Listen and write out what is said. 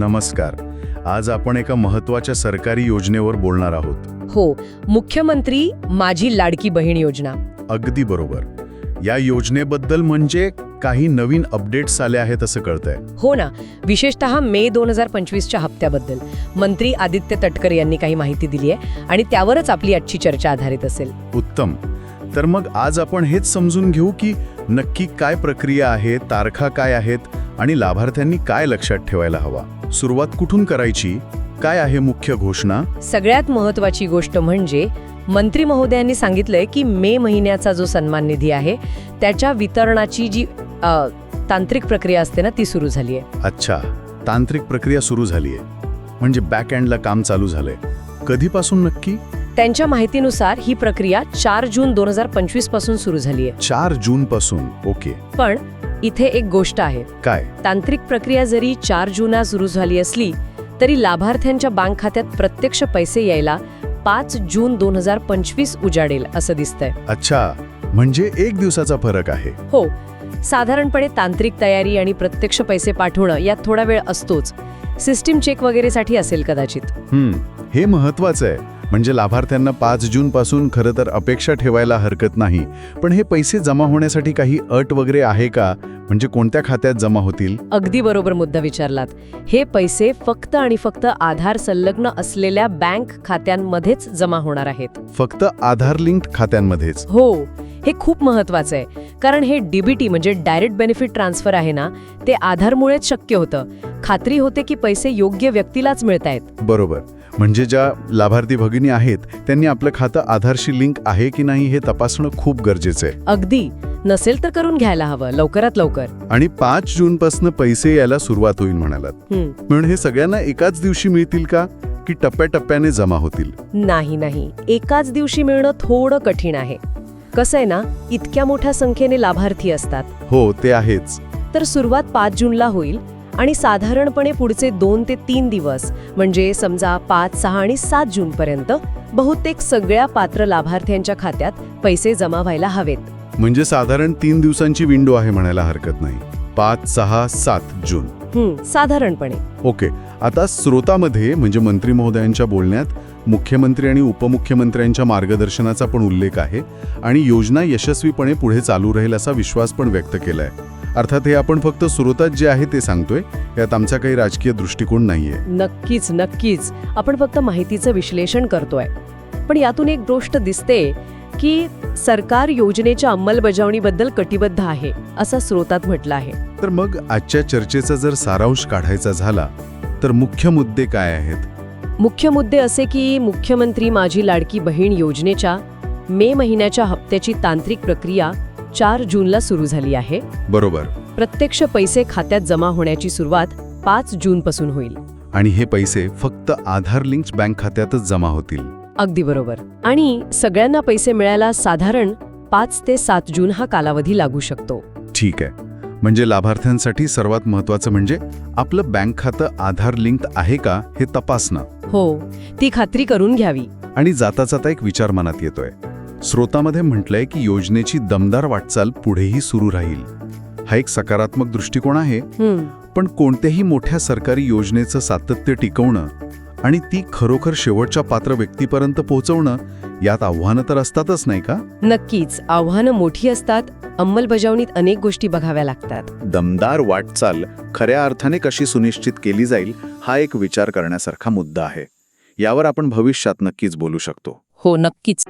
नमस्कार. आज आपण एका महत्त्वाच्या सरकारी योजनेवर बोलणार आहोत. हो मुख्यमंत्री माझी लाडकी बहीण योजना. अगदी बरोबर. या योजनेबद्दल म्हणजे काही नवीन अपडेट्स आले आहेत असं कळतंय. हो ना विशेषतः मे दोन हजार पंचवीसच्या हप्त्याबद्दल. मंत्री आदित्य तटकर यांनी काही माहिती दिली आहे आणि त्यावरच आपली आजची चर्चा आधारित असेल. उत्तम. तर मग आज आपण हेच समजून घेऊ की नक्की काय प्रक्रिया आहे तारखा काय आहेत आणि लाभार्थ्यांनी काय लक्षात ठेवायला हवा? सुरुवात कुठून करायची? काय आहे मुख्य घोषणा? सगळ्यात महत्वाची गोष्ट म्हणजे मंत्री महोदयांनी सांगितलंय की मे महिन्याचा जो सन्मान निधी आहे त्याच्या वितरणाची जी अ, तांत्रिक प्रक्रिया असते ना ती सुरू झाली आहे. अच्छा. तांत्रिक प्रक्रिया सुरू झालीय म्हणजे बॅक एंडला काम चालू झालंय. कधीपासून नक्की? त्यांच्या माहितीनुसार ही प्रक्रिया चार जून दोन हजार पंचवीसपासून सुरू झाली आहे. चार जून पासून. ओके. पण इथे एक गोष्ट आहे. काय? तांत्रिक प्रक्रिया जरी चार जूनला सुरू झाली असली तरी लाभार्थ्यांच्या बँक खात्यात प्रत्यक्ष पैसे यायला पाच जून दोन हजार पंचवीस उजाडेल असं दिसतंय. अच्छा म्हणजे एक दिवसाचा फरक आहे. हो साधारणपणे तांत्रिक तयारी आणि प्रत्यक्ष पैसे पाठवणं यात थोडा वेळ असतोच. सिस्टीम चेक वगैरेसाठी असेल कदाचित. हम्म हे महत्वाचं आहे. म्हणजे लाभार्थ्यांना पाच जून पासून खरं तर अपेक्षा ठेवायला हरकत नाही. पण हे पैसे जमा होण्यासाठी काही अट वगैरे आहे का? म्हणजे कोणत्या खात्यात जमा होतील? अगदी बरोबर मुद्दा विचारलात. हे पैसे फक्त आणि फक्त आधार संलग्न असलेल्या बँक खात्यांमध्येच जमा होणार आहेत. फक्त आधार लिंक्ड खात्यांमध्येच? हो हे खूप महत्वाचं आहे. कारण हे डीबीटी म्हणजे डायरेक्ट बेनिफिट ट्रान्सफर आहे ना ते आधारमुळेच शक्य होतं. खात्री होते की पैसे योग्य व्यक्तीलाच मिळत आहेत बरोबर. म्हणजे ज्या लाभार्थी भगिनी आहेत त्यांनी आपलं खातं आधारशी लिंक आहे की नाही हे तपासणं खूप गरजेचं आहे. अगदी. नसेल तर करून घ्यायला हवं लवकरात लवकर. आणि पाच जून पासून पैसे यायला सुरुवात होईल म्हणालात. हं, म्हणून हे सगळ्यांना एकाच दिवशी मिळतील का की टप्प्याटप्प्याने जमा होतील? नाही नाही. एकाच दिवशी मिळणं थोडं कठीण आहे. कसं आहे ना इतक्या मोठ्या संख्येने लाभार्थी असतात. हो ते आहेच. तर सुरुवात पाच जूनला होईल आणि साधारणपणे पुढचे दोन ते तीन दिवस म्हणजे समजा पाच सहा आणि सात जूनपर्यंत बहुतेक सगळ्या पात्र लाभार्थ्यांच्या खात्यात पैसे जमा व्हायला हवेत. म्हणजे साधारण तीन दिवसांची विंडो आहे म्हणायला हरकत नाही. पाच सहा सात जून. साधारणपणे. ओके. आता स्रोतामध्ये म्हणजे मंत्री महोदयांच्या बोलण्यात मुख्यमंत्री आणि उपमुख्यमंत्र्यांच्या मार्गदर्शनाचा पण उल्लेख आहे आणि योजना यशस्वीपणे पुढे चालू राहील असा विश्वास पण व्यक्त केलाय. अर्थात हे आपण फक्त स्रोतात जे आहे ते सांगतोय यात आमचा काही राजकीय दृष्टिकोन नाहीये. नक्कीच नक्कीच. आपण फक्त माहितीचं विश्लेषण करतोय. पण यातून एक गोष्ट दिसते की सरकार योजनेच्या अंमलबजावणीबद्दल कटिबद्ध आहे असं स्रोतात म्हटलं आहे. तर मग आजच्या चर्चेचा जर सारांश काढायचा झाला तर मुख्य मुद्दे काय आहेत? मुख्य मुद्दे असे की मुख्यमंत्री माझी लाडकी बहीण योजनेच्या मे महिन्याच्या हप्त्याची तांत्रिक प्रक्रिया चार जूनला सुरू झाली आहे. बरोबर. प्रत्यक्ष पैसे खात्यात जमा होण्याची सुरुवात पाच जूनपासून होईल. आणि हे पैसे फक्त आधार लिंक्स बँक खात्यातच जमा होतील. अगदी बरोबर. आणि सगळ्यांना पैसे मिळायला साधारण पाच ते सात जून हा कालावधी लागू शकतो. ठीक आहे. म्हणजे लाभार्थ्यांसाठी सर्वात महत्वाचं म्हणजे आपलं बँक खातं आधार लिंक्ड आहे का हे तपासणं. हो. ती खात्री करून घ्यावी. आणि जाता जाता एक विचार मनात येतोय. स्रोतामध्ये म्हटलंय की योजनेची दमदार वाटचाल पुढेही सुरू राहील. हा एक सकारात्मक दृष्टिकोन आहे. हं, पण कोणत्याही मोठ्या सरकारी योजनेचं सातत्य टिकवणं आणि ती खरोखर शेवटच्या पात्र व्यक्तीपर्यंत पोहोचवणं यात आव्हानं तर असतातच नाही का? नक्कीच. आव्हानं मोठी असतात अंमलबजावणीत अनेक गोष्टी बघाव्या लागतात. दमदार वाटचाल खऱ्या अर्थाने कशी सुनिश्चित केली जाईल हा एक विचार करण्यासारखा मुद्दा आहे. यावर आपण भविष्यात नक्कीच बोलू शकतो. हो नक्कीच.